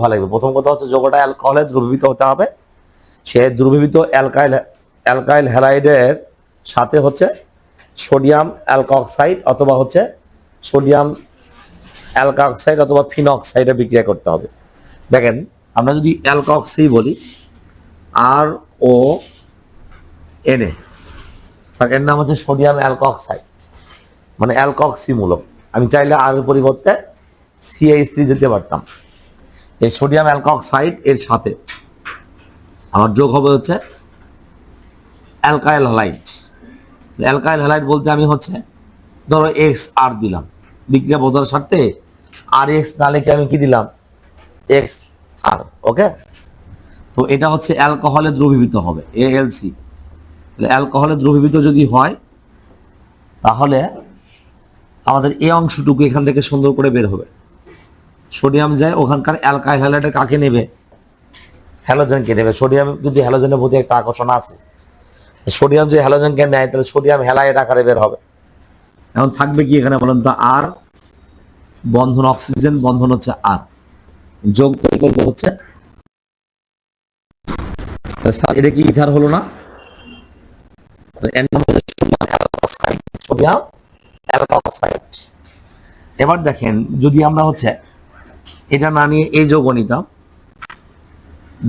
ভালো লাগবে। প্রথম কথা হচ্ছে যোগটা অ্যালকোহলে দ্রবীভূত হতে হবে, সে দ্রবীভূত অ্যালকাইল অ্যালকাইল হ্যালাইডের সাথে হচ্ছে সোডিয়াম অ্যালকক্সাইড অথবা হচ্ছে সোডিয়াম অ্যালকক্সাইড অথবা ফিনক্সাইডে বিক্রিয়া করতে হবে। দেখেন, আমরা যদি অ্যালকক্সি বলি, আর ও এন এ, স্যার, এর নাম হচ্ছে সোডিয়াম অ্যালকক্সাইড। মানে অ্যালকক্সি মূলক আমি চাইলে আর পরিবর্তে সিএইচ যেতে পারতাম। এই সোডিয়াম অ্যালকক্সাইড এর সাথে। আমার যোগ হবে হচ্ছে অ্যালকাইল হ্যালাইড। অ্যালকাইল হ্যালাইড বলতে আমি হচ্ছে ধরো এক্স আর দিলাম। বিক্রিয়া বোঝার স্বার্থে আর এক্স না লিখে আমি কি দিলাম? এক্স আর ওকে তো এটা হচ্ছে অ্যালকোহলে দ্রবীভূত হবে এএলসি অ্যালকোহলে দ্রবীভূত যদি হয়, তাহলে আমাদের এই অংশটুকু এখান থেকে সুন্দর করে বের হবে। সোডিয়াম যায়, ওখানকার অ্যালকাইল হ্যালাইডে কাকে নেবে? হ্যালোজেনকে নেবে? সোডিয়াম যদি হ্যালোজেনের প্রতি একটা আকর্ষণ আছে, সোডিয়াম যে হ্যালোজেনকে নেয়, তাহলে সোডিয়াম হ্যালাইড আকারে বের হবে। এখন থাকবে কি এখানে বলেন তো? আর বন্ধন, অক্সিজেন, বন্ধন হচ্ছে আর। যোগ করবে হচ্ছে এটা কি ইথার হলো না? এবার দেখেন, যদি আমরা হচ্ছে এটা না নিয়ে এই যোগ নিতাম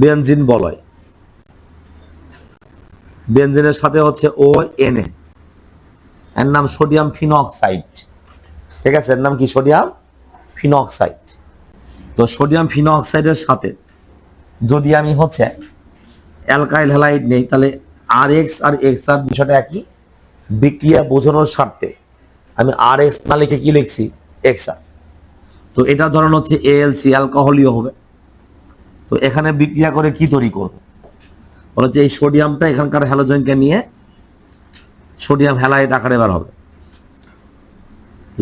বেনজিন বলয়। বেনজিনের সাথে হচ্ছে ও এন এর নাম সোডিয়াম ফিনক্সাইড। ঠিক আছে, এর নাম কি সোডিয়াম? ফিনক্সাইড। তো সোডিয়াম ফিনক্সাইডের সাথে যদি আমি হচ্ছে অ্যালকাইল হ্যালাইড নেই, তাহলে আর এক্স আর এক্স আর বিষয়টা একই। বিক্রিয়া বোঝানোর স্বার্থে আমি আর এক্স না লিখে কি লিখছি? X R. তো এটা ধরুন হচ্ছে এএলসি অ্যালকোহলীয় হবে। তো এখানে বিক্রিয়া করে কি তৈরি করবে? বলা হচ্ছে এই সোডিয়ামটা এখানকার হ্যালোজেনকে নিয়ে সোডিয়াম হ্যালাইড আকারে বের হবে।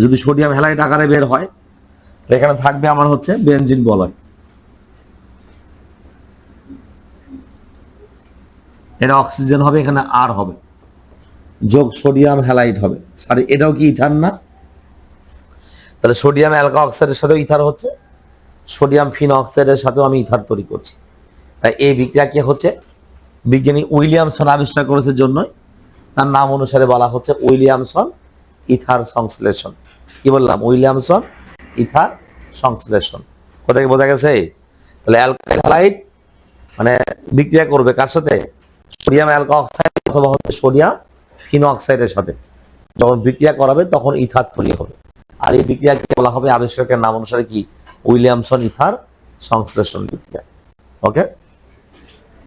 যদি সোডিয়াম হ্যালাইড আকারে বের হয়, তো এখানে থাকবে আমার হচ্ছে বেঞ্জিন বলয়। এটা অক্সিজেন হবে, এখানে আর হবে। যোগ সোডিয়াম হ্যালাইড হবে। সরি এটাও কি ইথার না? তাহলে সোডিয়াম অ্যালকা অক্সাইডের সাথেও ইথার হচ্ছে, সোডিয়াম ফিন অক্সাইডের সাথেও আমি ইথার তৈরি করছি। তাই এই বিক্রিয়াকে হচ্ছে? বিজ্ঞানী উইলিয়ামসন আবিষ্কার করেছে জন্যই, তার নাম অনুসারে বলা হচ্ছে উইলিয়ামসন ইথার সংশ্লেষণ। কি বললাম? উইলিয়ামসন ইথার সংশ্লেষণ। কোথায় বোঝা গেছে? তাহলে অ্যালকাইল হ্যালাইড মানে বিক্রিয়া করবে কার সাথে? সোডিয়াম অ্যালকা অক্সাইড অথবা হচ্ছে সোডিয়াম ফিনো অক্সাইডের সাথে। যখন বিক্রিয়া করাবে তখন ইথার তৈরি হবে। আর এই বিক্রিয়াকে বলা হবে? আবিষ্কারকের নাম অনুসারে কি? উইলিয়ামসন ইথার সংশ্লেষণ বিক্রিয়া। ওকে